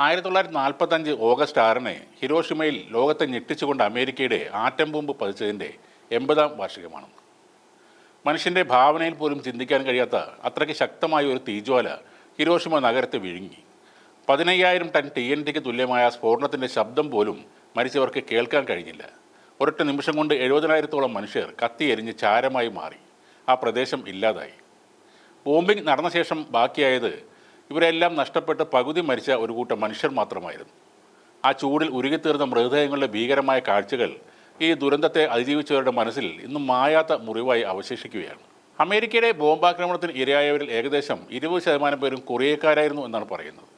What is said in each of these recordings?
ആയിരത്തി തൊള്ളായിരത്തി നാൽപ്പത്തഞ്ച് ഓഗസ്റ്റ് ആറിന് ഹിരോഷിമയിൽ ലോകത്തെ ഞെട്ടിച്ചുകൊണ്ട് അമേരിക്കയുടെ ആറ്റം ബോംബ് പതിച്ചതിന്റെ എൺപതാം വാർഷികമാണ്. മനുഷ്യന്റെ ഭാവനയിൽ പോലും ചിന്തിക്കാൻ കഴിയാത്ത അത്രയ്ക്ക് ശക്തമായ ഒരു തീജ്വാല ഹിരോഷിമ നഗരത്തെ വിഴുങ്ങി. പതിനയ്യായിരം ടൺ ടി എൻ ടിക്ക് തുല്യമായ സ്ഫോടനത്തിന്റെ ശബ്ദം പോലും മരിച്ചവർക്ക് കേൾക്കാൻ കഴിഞ്ഞില്ല. ഒരൊറ്റ നിമിഷം കൊണ്ട് എഴുപതിനായിരത്തോളം മനുഷ്യർ കത്തിയെരിഞ്ഞ് ചാരമായി മാറി. ആ പ്രദേശം ഇല്ലാതായി. ബോംബിംഗ് നടന്ന ശേഷം ബാക്കിയായത് ഇവരെല്ലാം നഷ്ടപ്പെട്ട് പകുതി മരിച്ച ഒരു കൂട്ടം മനുഷ്യർ മാത്രമായിരുന്നു. ആ ചൂടിൽ ഉരുകിത്തീർന്ന മൃതദേഹങ്ങളുടെ ഭീകരമായ കാഴ്ചകൾ ഈ ദുരന്തത്തെ അതിജീവിച്ചവരുടെ മനസ്സിൽ ഇന്നും മായാത്ത മുറിവായി അവശേഷിക്കുകയാണ്. അമേരിക്കയുടെ ബോംബാക്രമണത്തിന് ഇരയായവരിൽ ഏകദേശം ഇരുപത് ശതമാനം പേരും കൊറിയക്കാരായിരുന്നു എന്നാണ് പറയുന്നത്.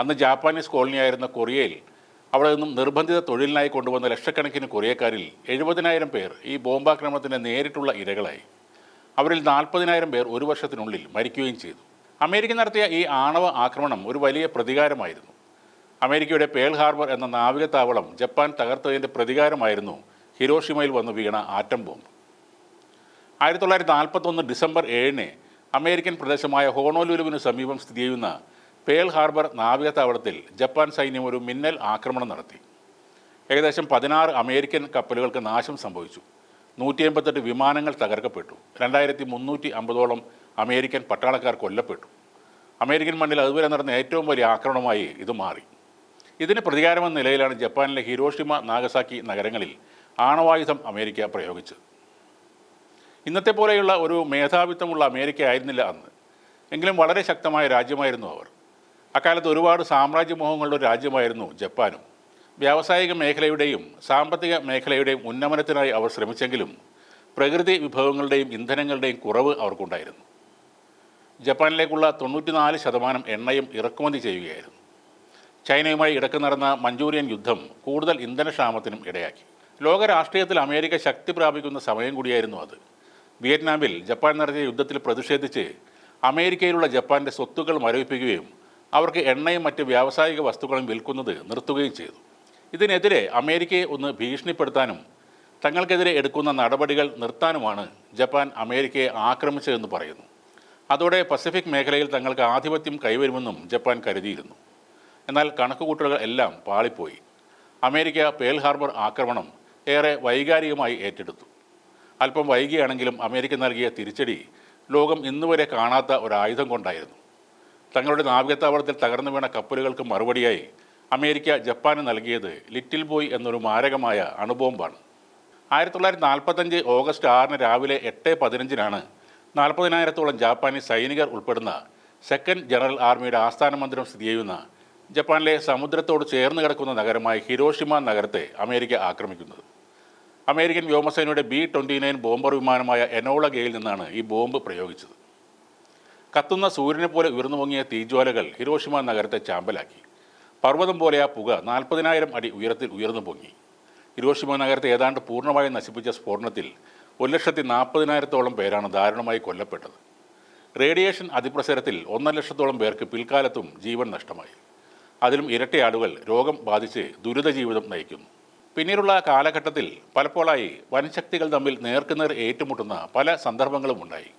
അന്ന് ജാപ്പാനീസ് കോളനിയായിരുന്ന കൊറിയയിൽ അവിടെ നിന്നും നിർബന്ധിത തൊഴിലിനായി കൊണ്ടുവന്ന ലക്ഷക്കണക്കിന് കൊറിയക്കാരിൽ എഴുപതിനായിരം പേർ ഈ ബോംബാക്രമണത്തിന് നേരിട്ടുള്ള ഇരകളായി. അവരിൽ നാൽപ്പതിനായിരം പേർ ഒരു വർഷത്തിനുള്ളിൽ മരിക്കുകയും ചെയ്തു. അമേരിക്ക നടത്തിയ ഈ ആണവ ആക്രമണം ഒരു വലിയ പ്രതികാരമായിരുന്നു. അമേരിക്കയുടെ പേൾ ഹാർബർ എന്ന നാവിക താവളം ജപ്പാൻ തകർത്തതിന്റെ പ്രതികാരമായിരുന്നു ഹിരോഷിമയിൽ വന്നു വീണ ആറ്റം ബോംബ്. ആയിരത്തി തൊള്ളായിരത്തി നാൽപ്പത്തൊന്ന് ഡിസംബർ ഏഴിന് അമേരിക്കൻ പ്രദേശമായ ഹോണോലുലുവിന് സമീപം സ്ഥിതി ചെയ്യുന്ന പേൾ ഹാർബർ നാവിക താവളത്തിൽ ജപ്പാൻ സൈന്യം ഒരു മിന്നൽ ആക്രമണം നടത്തി. ഏകദേശം പതിനാറ് അമേരിക്കൻ കപ്പലുകൾക്ക് നാശം സംഭവിച്ചു. നൂറ്റി എൺപത്തെട്ട് വിമാനങ്ങൾ തകർക്കപ്പെട്ടു. രണ്ടായിരത്തി മുന്നൂറ്റി അമ്പതോളം അമേരിക്കൻ പട്ടാളക്കാർ കൊല്ലപ്പെട്ടു. അമേരിക്കൻ മണ്ണിൽ അതുവരെ നടന്ന ഏറ്റവും വലിയ ആക്രമണമായി ഇത് മാറി. ഇതിന് പ്രതികാരമെന്ന നിലയിലാണ് ജപ്പാനിലെ ഹിരോഷിമ നാഗസാക്കി നഗരങ്ങളിൽ ആണവായുധം അമേരിക്ക പ്രയോഗിച്ചത്. ഇന്നത്തെ പോലെയുള്ള ഒരു മേധാവിത്വമുള്ള അമേരിക്ക ആയിരുന്നില്ല അന്ന്. എങ്കിലും വളരെ ശക്തമായ രാജ്യമായിരുന്നു അവർ. അക്കാലത്ത് ഒരുപാട് സാമ്രാജ്യമോഹങ്ങളുടെ ഒരു രാജ്യമായിരുന്നു ജപ്പാനും. വ്യാവസായിക മേഖലയുടെയും സാമ്പത്തിക മേഖലയുടെയും ഉന്നമനത്തിനായി അവർ ശ്രമിച്ചെങ്കിലും പ്രകൃതി വിഭവങ്ങളുടെയും ഇന്ധനങ്ങളുടെയും കുറവ് അവർക്കുണ്ടായിരുന്നു. ജപ്പാനിലേക്കുള്ള തൊണ്ണൂറ്റിനാല് ശതമാനം എണ്ണയും ഇറക്കുമതി ചെയ്യുകയായിരുന്നു. ചൈനയുമായി ഇടയ്ക്ക് നടന്ന മഞ്ചൂരിയൻ യുദ്ധം കൂടുതൽ ഇന്ധനക്ഷാമത്തിനും ഇടയാക്കി. ലോക രാഷ്ട്രീയത്തിൽ അമേരിക്ക ശക്തി പ്രാപിക്കുന്ന സമയം കൂടിയായിരുന്നു അത്. വിയറ്റ്നാമിൽ ജപ്പാൻ നടത്തിയ യുദ്ധത്തിൽ പ്രതിഷേധിച്ച് അമേരിക്കയിലുള്ള ജപ്പാന്റെ സ്വത്തുക്കൾ മരവിപ്പിക്കുകയും അവർക്ക് എണ്ണയും മറ്റ് വ്യാവസായിക വസ്തുക്കളും വിൽക്കുന്നത് നിർത്തുകയും ചെയ്തു. ഇതിനെതിരെ അമേരിക്കയെ ഒന്ന് ഭീഷണിപ്പെടുത്താനും തങ്ങൾക്കെതിരെ എടുക്കുന്ന നടപടികൾ നിർത്താനുമാണ് ജപ്പാൻ അമേരിക്കയെ ആക്രമിച്ചതെന്ന് പറയുന്നു. അതോടെ പസഫിക് മേഖലയിൽ തങ്ങൾക്ക് ആധിപത്യം കൈവരുമെന്നും ജപ്പാൻ കരുതിയിരുന്നു. എന്നാൽ കണക്കുകൂട്ടലുകൾ എല്ലാം പാളിപ്പോയി. അമേരിക്ക പേൽ ഹാർബർ ആക്രമണം ഏറെ വൈകാരികമായി ഏറ്റെടുത്തു. അല്പം വൈകിയാണെങ്കിലും അമേരിക്ക നൽകിയ തിരിച്ചടി ലോകം ഇന്നുവരെ കാണാത്ത ഒരായുധം കൊണ്ടായിരുന്നു. തങ്ങളുടെ നാവികത്താവളത്തിൽ തകർന്നു വീണ കപ്പലുകൾക്ക് മറുപടിയായി അമേരിക്ക ജപ്പാന് നൽകിയത് ലിറ്റിൽ ബോയ് എന്നൊരു മാരകമായ അണുബോംബാണ്. ആയിരത്തി തൊള്ളായിരത്തി നാൽപ്പത്തഞ്ച് ഓഗസ്റ്റ് ആറിന് രാവിലെ എട്ട് പതിനഞ്ചിനാണ് നാൽപ്പതിനായിരത്തോളം ജാപ്പാനീസ് സൈനികർ ഉൾപ്പെടുന്ന സെക്കൻഡ് ജനറൽ ആർമിയുടെ ആസ്ഥാന മന്ദിരം സ്ഥിതി ചെയ്യുന്ന ജപ്പാനിലെ സമുദ്രത്തോട് ചേർന്ന് കിടക്കുന്ന നഗരമായ ഹിരോഷിമ നഗരത്തെ അമേരിക്ക ആക്രമിക്കുന്നത്. അമേരിക്കൻ വ്യോമസേനയുടെ ബി ട്വന്റി നയൻ ബോംബർ വിമാനമായ എനോള ഗെയിൽ നിന്നാണ് ഈ ബോംബ് പ്രയോഗിച്ചത്. കത്തുന്ന സൂര്യനെ പോലെ ഉയർന്നു പൊങ്ങിയ തീജ്വാലകൾ ഹിരോഷിമ നഗരത്തെ ചാമ്പലാക്കി. പർവതം പോലെ ആ പുക നാൽപ്പതിനായിരം അടി ഉയരത്തിൽ ഉയർന്നു പൊങ്ങി ഹിരോഷിമ നഗരത്തെ ഏതാണ്ട് പൂർണമായും നശിപ്പിച്ച സ്ഫോടനത്തിൽ ഒരു ലക്ഷത്തി നാൽപ്പതിനായിരത്തോളം പേരാണ് ദാരുണമായി കൊല്ലപ്പെട്ടത്. റേഡിയേഷൻ അതിപ്രസരത്തിൽ ഒന്നര ലക്ഷത്തോളം പേർക്ക് പിൽക്കാലത്തും ജീവൻ നഷ്ടമായി. അതിലും ഇരട്ടയാളുകൾ രോഗം ബാധിച്ച് ദുരിത ജീവിതം നയിക്കുന്നു. പിന്നീടുള്ള കാലഘട്ടത്തിൽ പലപ്പോഴായി വനശക്തികൾ തമ്മിൽ നേർക്കുനേർ ഏറ്റുമുട്ടുന്ന പല സന്ദർഭങ്ങളും ഉണ്ടായി.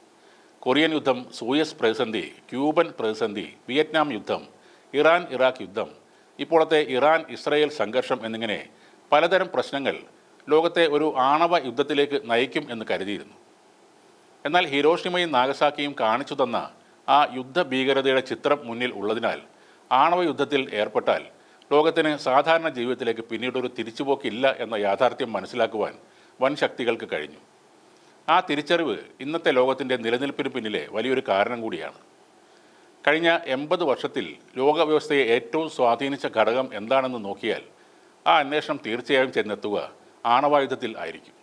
കൊറിയൻ യുദ്ധം സൂയസ് പ്രതിസന്ധി ക്യൂബൻ പ്രതിസന്ധി വിയറ്റ്നാം യുദ്ധം ഇറാൻ ഇറാഖ് യുദ്ധം ഇപ്പോഴത്തെ ഇറാൻ ഇസ്രയേൽ സംഘർഷം എന്നിങ്ങനെ പലതരം പ്രശ്നങ്ങൾ ലോകത്തെ ഒരു ആണവ യുദ്ധത്തിലേക്ക് നയിക്കും എന്ന് കരുതിയിരുന്നു. എന്നാൽ ഹിരോഷിമയും നാഗസാക്കിയും കാണിച്ചു തന്ന ആ യുദ്ധഭീകരതയുടെ ചിത്രം മുന്നിൽ ഉള്ളതിനാൽ ആണവ യുദ്ധത്തിൽ ഏർപ്പെട്ടാൽ ലോകത്തിന് സാധാരണ ജീവിതത്തിലേക്ക് പിന്നീടൊരു തിരിച്ചുപോക്കില്ല എന്ന യാഥാർത്ഥ്യം മനസ്സിലാക്കുവാൻ വൻ ശക്തികൾക്ക് കഴിഞ്ഞു. ആ തിരിച്ചറിവ് ഇന്നത്തെ ലോകത്തിന്റെ നിലനിൽപ്പിന് പിന്നിലെ വലിയൊരു കാരണം കൂടിയാണ്. കഴിഞ്ഞ എൺപത് വർഷത്തിൽ ലോകവ്യവസ്ഥയെ ഏറ്റവും സ്വാധീനിച്ച ഘടകം എന്താണെന്ന് നോക്കിയാൽ ആ അന്വേഷണം തീർച്ചയായും ചെന്നെത്തുക ആണവായുധത്തിൽ ആയിരിക്കും.